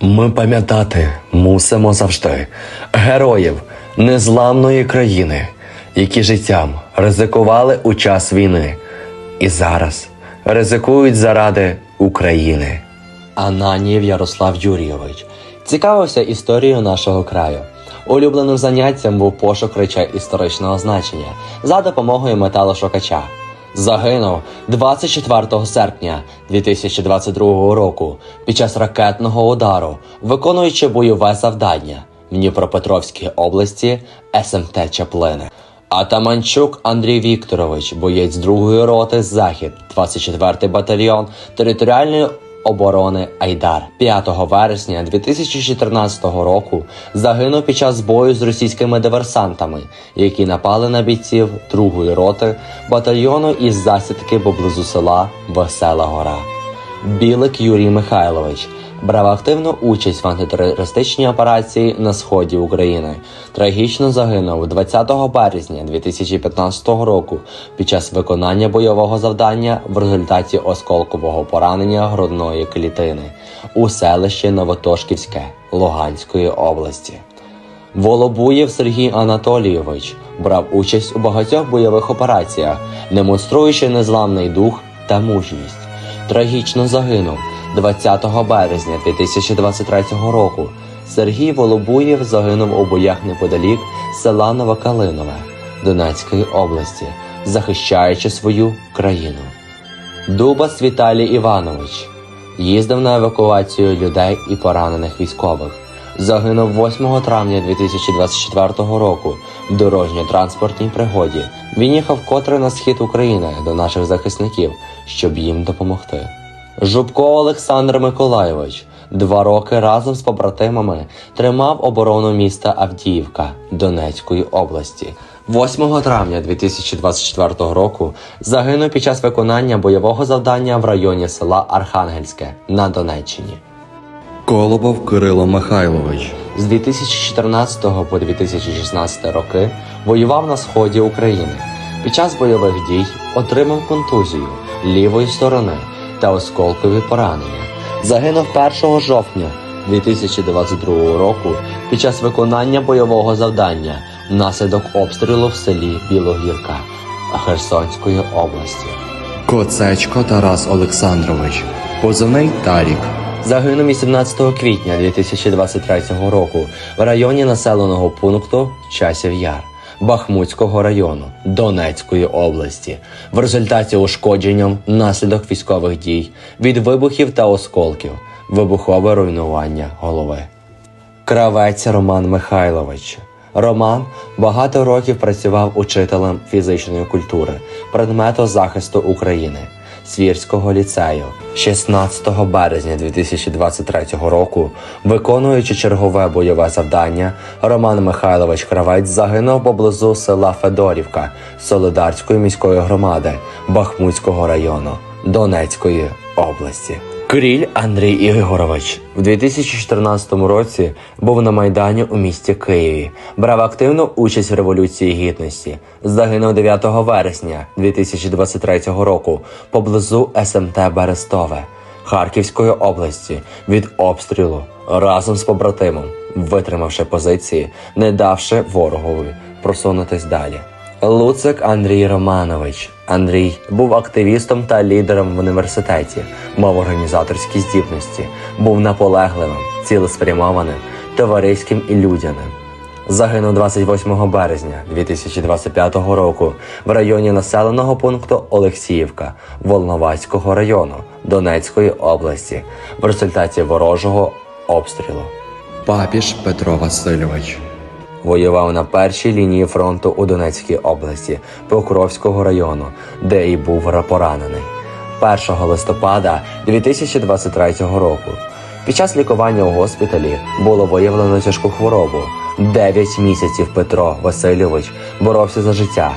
Ми пам'ятати мусимо завжди героїв незламної країни, які життям ризикували у час війни і зараз ризикують заради України. Ананів Ярослав Юрійович цікавився історією нашого краю. Улюбленим заняттям був пошук речей історичного значення за допомогою металошукача. Загинув 24 серпня 2022 року під час ракетного удару, виконуючи бойове завдання в Дніпропетровській області СМТ Чаплини. Атаманчук Андрій Вікторович, боєць другої роти Захід, 24-й батальйон територіальної оборони Айдар 5 вересня 2014 року загинув під час бою з російськими диверсантами, які напали на бійців другої роти батальйону із засідки поблизу села Весела Гора. Білик Юрій Михайлович брав активну участь в антитерористичній операції на сході України. Трагічно загинув 20 березня 2015 року під час виконання бойового завдання в результаті осколкового поранення грудної клітини у селищі Новотошківське Луганської області. Волобуєв Сергій Анатолійович брав участь у багатьох бойових операціях, демонструючи незламний дух та мужність. Трагічно загинув 20 березня 2023 року. Сергій Волобуєв загинув у боях неподалік села Новокалинове Донецької області, захищаючи свою країну. Дубас Віталій Іванович їздив на евакуацію людей і поранених військових. Загинув 8 травня 2024 року в дорожньо-транспортній пригоді. Він їхав котре на схід України до наших захисників, щоб їм допомогти. Жубко Олександр Миколайович два роки разом з побратимами тримав оборону міста Авдіївка Донецької області. 8 травня 2024 року загинув під час виконання бойового завдання в районі села Архангельське на Донеччині. Колобов Кирило Михайлович, З 2014 по 2016 роки воював на сході України. Під час бойових дій отримав контузію лівої сторони та осколкові поранення. Загинув 1 жовтня 2022 року під час виконання бойового завдання внаслідок обстрілу в селі Білогірка Херсонської області. Коцечко Тарас Олександрович, позивний Тарік, Загинув 18 квітня 2023 року в районі населеного пункту Часів Яр Бахмутського району Донецької області в результаті ушкодженням внаслідок військових дій від вибухів та осколків, вибухове руйнування голови. Кравець Роман Михайлович. Роман багато років працював учителем фізичної культури, предмету захисту України Свірського ліцею. 16 березня 2023 року, виконуючи чергове бойове завдання, Роман Михайлович Кравець загинув поблизу села Федорівка Солидарської міської громади Бахмутського району Донецької області. Кріль Андрій Ігорович в 2014 році був на майдані у місті Києві, брав активну участь в революції гідності. Загинув 9 вересня 2023 року поблизу СМТ Берестове Харківської області від обстрілу разом з побратимом, витримавши позиції, не давши ворогові просунутись далі. Луцик Андрій Романович. Андрій був активістом та лідером в університеті, мав організаторські здібності, був наполегливим, цілеспрямованим, товариським і людяним. Загинув 28 березня 2025 року в районі населеного пункту Олексіївка Волноваського району Донецької області в результаті ворожого обстрілу. Папіж Петро Васильович, Воював на першій лінії фронту у Донецькій області Покровського району, де і був поранений 1 листопада 2023 року. Під час лікування у госпіталі було виявлено тяжку хворобу. 9 місяців Петро Васильович боровся за життя,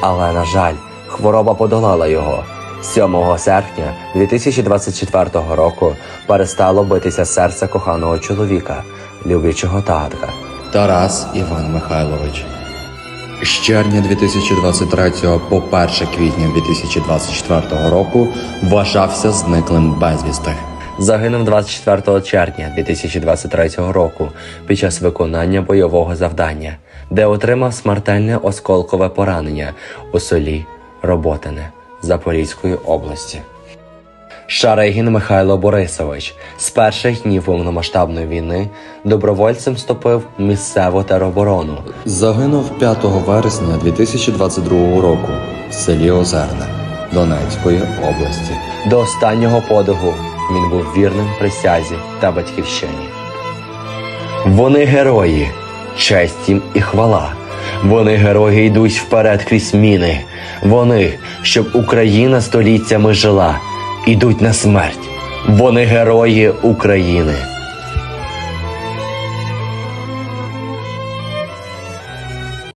але на жаль, хвороба подолала його. 7 серпня 2024 року перестало битися серце коханого чоловіка, люблячого татка. Тарас Іван Михайлович. З червня 2023 по 1 квітня 2024 року вважався зниклим безвісти. Загинув 24 червня 2023 року під час виконання бойового завдання, де отримав смертельне осколкове поранення у селі Роботине Запорізької області. Шарегін Михайло Борисович з перших днів повномасштабної війни добровольцем вступив місцеву тероборону. Загинув 5 вересня 2022 року в селі Озерне Донецької області. До останнього подиху він був вірним присязі та батьківщині. Вони герої, честь їм і хвала. Вони герої йдуть вперед крізь міни. Вони, щоб Україна століттями жила, ідуть на смерть. Вони герої України.